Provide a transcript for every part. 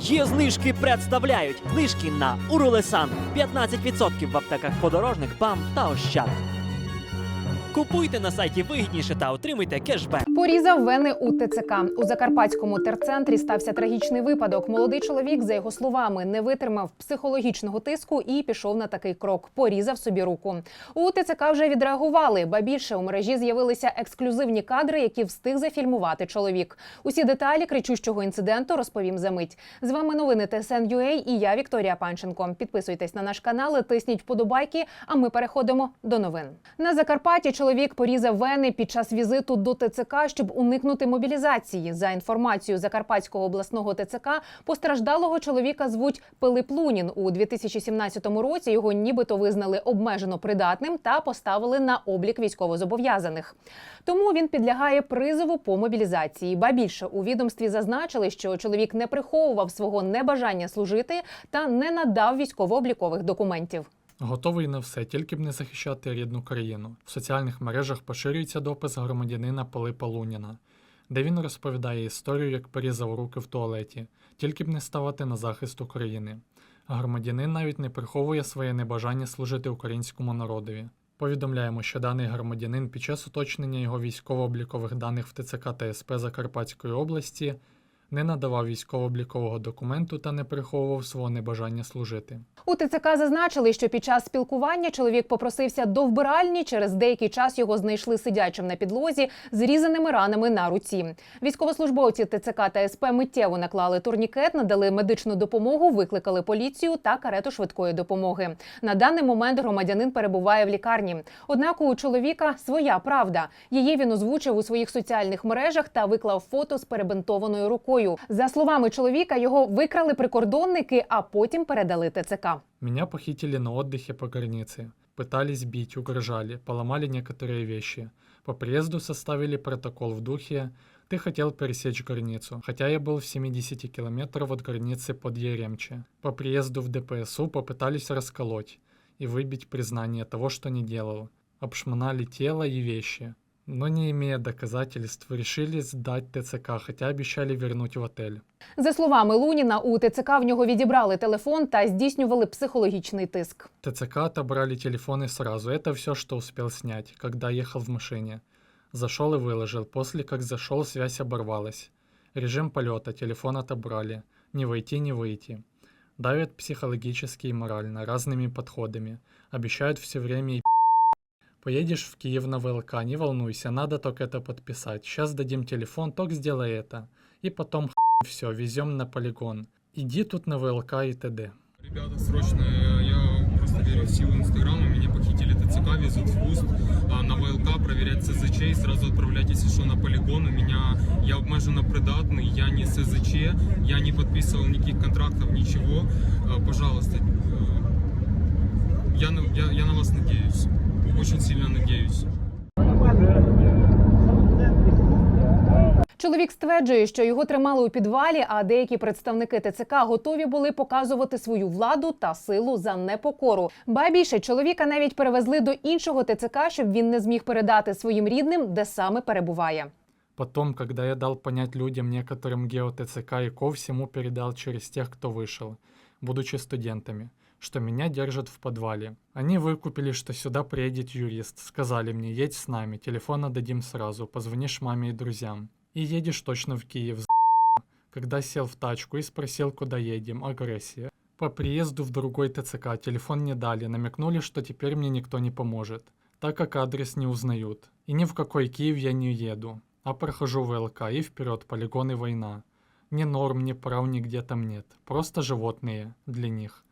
Є знижки представляють знижки на Урулесан 15% в аптеках подорожник, ПАМ та Ощад. Купуйте на сайті вигідніше та отримуйте кешбек. Порізав вени у ТЦК. У закарпатському терцентрі стався трагічний випадок. Молодий чоловік, за його словами, не витримав психологічного тиску і пішов на такий крок. Порізав собі руку. У ТЦК вже відреагували. Ба більше у мережі з'явилися ексклюзивні кадри, які встиг зафільмувати чоловік. Усі деталі кричущого інциденту розповім за мить. З вами новини ТСН.UA і я Вікторія Панченко. Підписуйтесь на наш канал, тисніть вподобайки. А ми переходимо до новин. На Закарпатті чоловік порізав вени під час візиту до ТЦК, щоб уникнути мобілізації. За інформацією Закарпатського обласного ТЦК, постраждалого чоловіка звуть Пилип Лунін. У 2017 році його нібито визнали обмежено придатним та поставили на облік військовозобов'язаних. Тому він підлягає призову по мобілізації. Ба більше у відомстві зазначили, що чоловік не приховував свого небажання служити та не надав військово-облікових документів. Готовий на все, тільки б не захищати рідну країну. В соціальних мережах поширюється допис громадянина Пилипа Луніна, де він розповідає історію, як порізав руки в туалеті, тільки б не ставати на захист України. Громадянин навіть не приховує своє небажання служити українському народові. Повідомляємо, що даний громадянин під час уточнення його військово-облікових даних в ТЦК та СП Закарпатської області не надавав військово-облікового документу та не приховував свого небажання служити. У ТЦК зазначили, що під час спілкування чоловік попросився до вбиральні. Через деякий час його знайшли сидячим на підлозі з різаними ранами на руці. Військовослужбовці ТЦК та СП миттєво наклали турнікет, надали медичну допомогу, викликали поліцію та карету швидкої допомоги. На даний момент громадянин перебуває в лікарні. Однак у чоловіка своя правда. Її він озвучив у своїх соціальних мережах та виклав фото з перебинтованою рукою За словами чоловіка, його викрали прикордонники, а потім передали ТЦК. Меня похитили на отдыхе по границе. Пытались бить, угрожали, поломали некоторые вещи. По приезду составили протокол в духе «Ты хотел пересечь границу», хотя я был в 70 километров от границы под Еремче. По приезду в ДПСУ попытались расколоть и выбить признание того, что не делал. Обшмонали тело и вещи. Но не имея доказательств, решили сдать ТЦК, хотя обещали вернуть в отель. За словами Луніна, у ТЦК в нього відібрали телефон та здійснювали психологічний тиск. ТЦК отобрали телефоны сразу. Это все, что успел снять, когда ехал в машине. Зашел и выложил. После как зашел, связь оборвалась. Режим полета, телефон отобрали. Не войти, не выйти. Давят психологически и морально, разными подходами. Обещают все время и Поедешь в Киев на ВЛК, не волнуйся, надо только это подписать. Сейчас дадим телефон, только сделай это. И потом все, везем на полигон. Иди тут на ВЛК и т.д. Ребята, срочно, я просто верю в силу Инстаграма, меня похитили ТЦК, везут в ВУЗ, а, на ВЛК проверять СЗЧ и сразу отправлять, если что, на полигон. У меня, я обмеженно придатный, я не СЗЧ, я не подписывал никаких контрактов, ничего. А, Пожалуйста, э, я, я, я на вас надеюсь, очень сильно надеюсь. Чоловік стверджує, що його тримали у підвалі, а деякі представники ТЦК готові були показувати свою владу та силу за непокору. Ба більше чоловіка навіть перевезли до іншого ТЦК, щоб він не зміг передати своїм рідним, де саме перебуває. Потом, когда я дал понять людям, некоторым гео ТЦК и КО всему передал через тех, кто вышел, будучи студентами, что меня держат в подвале. Они выкупили, что сюда приедет юрист, сказали мне, едь с нами, телефон отдадим сразу, позвонишь маме и друзьям. И едешь точно в Киев. Когда сел в тачку и спросил, куда едем, агрессия. По приезду в другой ТЦК телефон не дали, намекнули, что теперь мне никто не поможет, так как адрес не узнают. И ни в какой Киев я не еду, а прохожу ВЛК и вперед, полигон и война. Ни норм, ни прав нигде там нет, просто животные для них.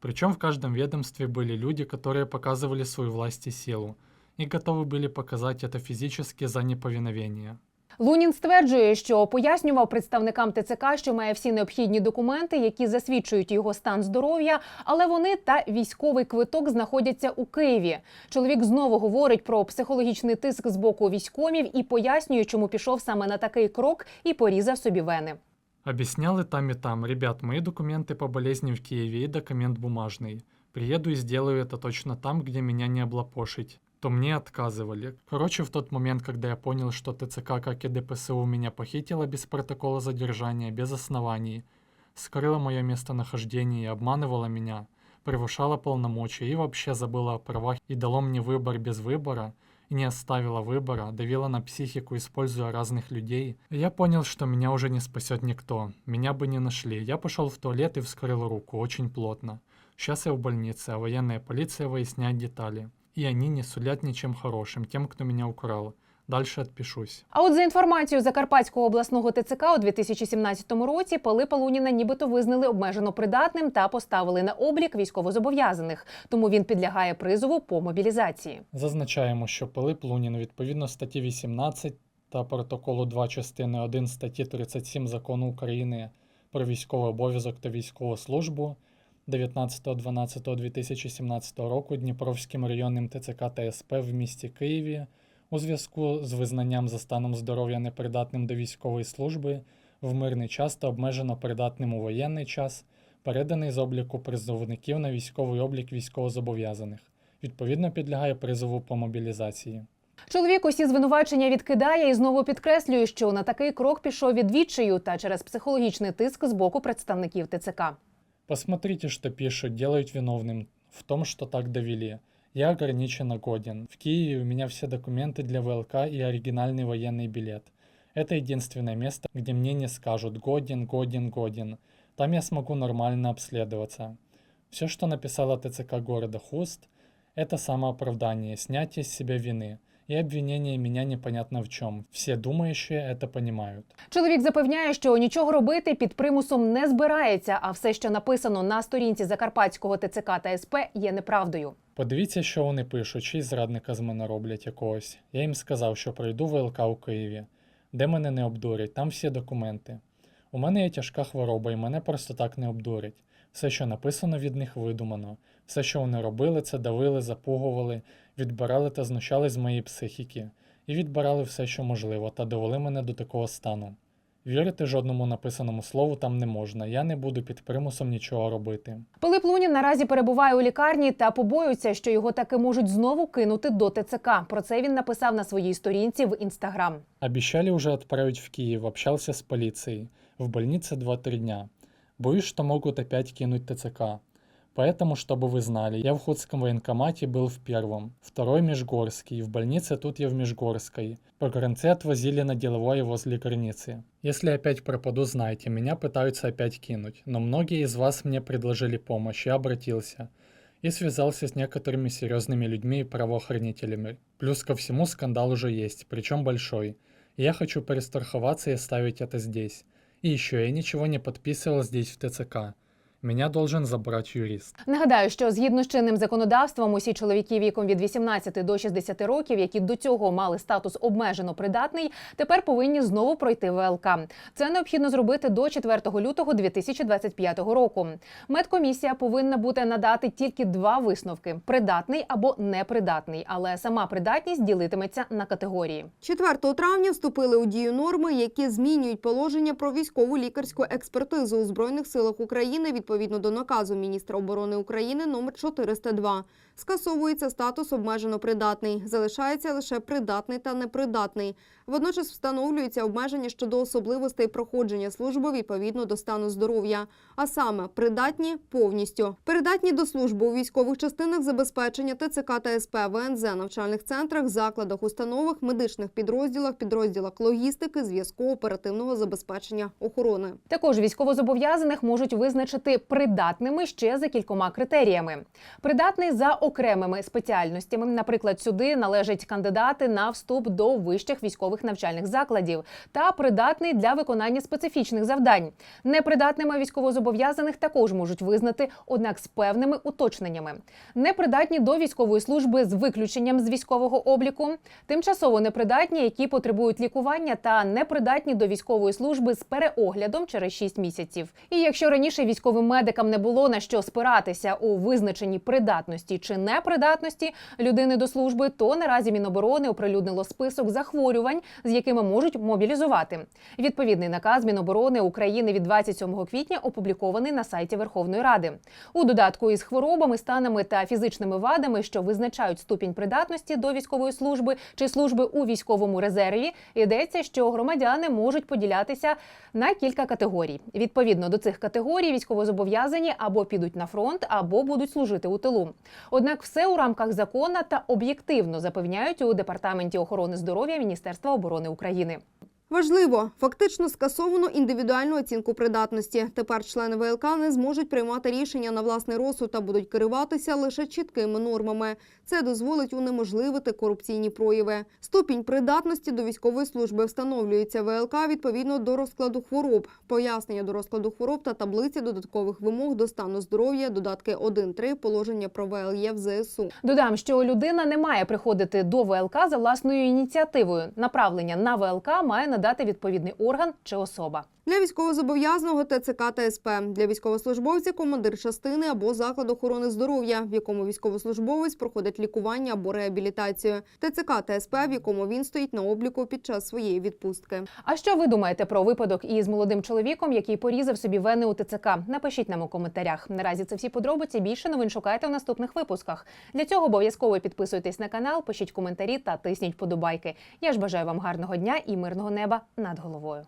Причем в каждом ведомстве были люди, которые показывали свою власть и силу, и готовы были показать это физически за неповиновение. Лунін стверджує, що пояснював представникам ТЦК, що має всі необхідні документи, які засвідчують його стан здоров'я, але вони та військовий квиток знаходяться у Києві. Чоловік знову говорить про психологічний тиск з боку військомів і пояснює, чому пішов саме на такий крок і порізав собі вени. Объяснял и там, и там. Ребят, мои документы по болезни в Киеве и документ бумажный. Приеду и сделаю это точно там, где меня не облапошить. То мне отказывали. Короче, в тот момент, когда я понял, что ТЦК, как и ДПСУ, меня похитила без протокола задержания, без оснований, скрыла мое местонахождение и обманывала меня, превышала полномочия и вообще забыла о правах и дало мне выбор без выбора, и не оставила выбора, давила на психику, используя разных людей. Я понял, что меня уже не спасет никто, меня бы не нашли. Я пошел в туалет и вскрыл руку, очень плотно. Сейчас я в больнице, а военная полиция выясняет детали. И они не сулят ничем хорошим тем, кто меня украл. Дальше отпишусь. А от за інформацією Закарпатського обласного ТЦК у 2017 році Пилипа Луніна нібито визнали обмежено придатним та поставили на облік військовозобов'язаних, тому він підлягає призову по мобілізації. Зазначаємо, що Пилип Лунін відповідно статті 18 та протоколу 2 частини 1 статті 37 Закону України про військовий обов'язок та військову службу 19.12.2017 року Дніпровським районним ТЦК та СП в місті Києві у зв'язку з визнанням за станом здоров'я непридатним до військової служби в мирний час та обмежено придатним у воєнний час, переданий з обліку призовників на військовий облік військовозобов'язаних відповідно підлягає призову по мобілізації. Чоловік усі звинувачення відкидає і знову підкреслює, що на такий крок пішов від відчаю та через психологічний тиск з боку представників ТЦК. Посмотрите, что пишут, делают виновным в том, что так довели. Я ограниченно годен. В Киеве у меня все документы для ВЛК и оригинальный военный билет. Это единственное место, где мне не скажут годен, годен, годен. Там я смогу нормально обследоваться. Все, что написала ТЦК города Хуст, это самооправдание, снятие с себя вины и обвинение меня непонятно в чем. Все думающие это понимают. Чоловік запевняє, що нічого робити під примусом не збирається, а все, що написано на сторінці Закарпатського ТЦК та СП, є неправдою. Подивіться, що вони пишуть, чи зрадника з мене роблять якогось. Я їм сказав, що пройду ВЛК у Києві, де мене не обдурять, там всі документи. У мене є тяжка хвороба, і мене просто так не обдурять. Все, що написано від них, видумано. Все, що вони робили, це давили, запугували, відбирали та знущались з моєї психіки. І відбирали все, що можливо, та довели мене до такого стану. Вірити жодному написаному слову там не можна. Я не буду під примусом нічого робити. Пилип Лунін наразі перебуває у лікарні та побоюється, що його таки можуть знову кинути до ТЦК. Про це він написав на своїй сторінці в інстаграм. Обещали уже отправить в Киев, общался с полицией. В больнице 2-3 дня. Боюсь, что могут опять кинуть ТЦК. Поэтому, чтобы вы знали, я в Ходском военкомате был в первом, второй Межгорский, в больнице тут я в Межгорской. Погранцы отвозили на деловое возле границы. Если опять пропаду, знайте, меня пытаются опять кинуть, но многие из вас мне предложили помощь, я обратился и связался с некоторыми серьезными людьми и правоохранителями. Плюс ко всему скандал уже есть, причем большой. Я хочу перестраховаться и оставить это здесь. И еще я ничего не подписывал здесь в ТЦК. Меня должен забрать юрист. Нагадаю, що згідно з чинним законодавством, усі чоловіки віком від 18 до 60 років, які до цього мали статус обмежено придатний, тепер повинні знову пройти ВЛК. Це необхідно зробити до 4 лютого 2025 року. Медкомісія повинна буде надати тільки два висновки: придатний або непридатний, але сама придатність ділитиметься на категорії. 4 травня вступили у дію норми, які змінюють положення про військову лікарську експертизу у збройних силах України відповідно до наказу міністра оборони України номер 402. Скасовується статус обмежено придатний. Залишається лише придатний та непридатний. Водночас встановлюються обмеження щодо особливостей проходження служби відповідно до стану здоров'я, а саме придатні повністю. Придатні до служби у військових частинах забезпечення ТЦК та СП, ВНЗ, навчальних центрах, закладах, установах, медичних підрозділах, підрозділах логістики, зв'язку, оперативного забезпечення охорони. Також військовозобов'язаних можуть визначити придатними ще за кількома критеріями. Придатний за окремими спеціальностями. Наприклад, сюди належать кандидати на вступ до вищих військових навчальних закладів та придатний для виконання специфічних завдань. Непридатними військовозобов'язаних також можуть визнати, однак з певними уточненнями. Непридатні до військової служби з виключенням з військового обліку, тимчасово непридатні, які потребують лікування, та непридатні до військової служби з переоглядом через 6 місяців. І якщо раніше військовим медикам не було на що спиратися у визначенні придатності чи непридатності людини до служби, то наразі Міноборони оприлюднило список захворювань, з якими можуть мобілізувати. Відповідний наказ Міноборони України від 27 квітня опублікований на сайті Верховної Ради. У додатку із хворобами, станами та фізичними вадами, що визначають ступінь придатності до військової служби чи служби у військовому резерві, йдеться, що громадяни можуть поділятися на кілька категорій. Відповідно до цих категорій, військовозобов'язані або підуть на фронт, або будуть служити у тилу. Однак все у рамках закона та об'єктивно запевняють у департаменті охорони здоров'я Міністерства оборони України. Важливо, фактично скасовано індивідуальну оцінку придатності. Тепер члени ВЛК не зможуть приймати рішення на власний розсуд та будуть керуватися лише чіткими нормами. Це дозволить унеможливити корупційні прояви. Ступінь придатності до військової служби встановлюється ВЛК відповідно до розкладу хвороб, пояснення до розкладу хвороб та таблиці додаткових вимог до стану здоров'я, додатки 1-3, положення про ВЛЄ в ЗСУ. Додам, що людина не має приходити до ВЛК за власною ініціативою. Направлення на ВЛК має надати відповідний орган чи особа. Для військовозобов'язаного ТЦК та СП. Для військовослужбовця командир частини або закладу охорони здоров'я, в якому військовослужбовець проходить лікування або реабілітацію. ТЦК та СП, в якому він стоїть на обліку під час своєї відпустки. А що ви думаєте про випадок із молодим чоловіком, який порізав собі вени у ТЦК? Напишіть нам у коментарях. Наразі це всі подробиці. Більше новин шукайте в наступних випусках. Для цього обов'язково підписуйтесь на канал, пишіть коментарі та тисніть подобайки. Я ж бажаю вам гарного дня і мирного неба над головою.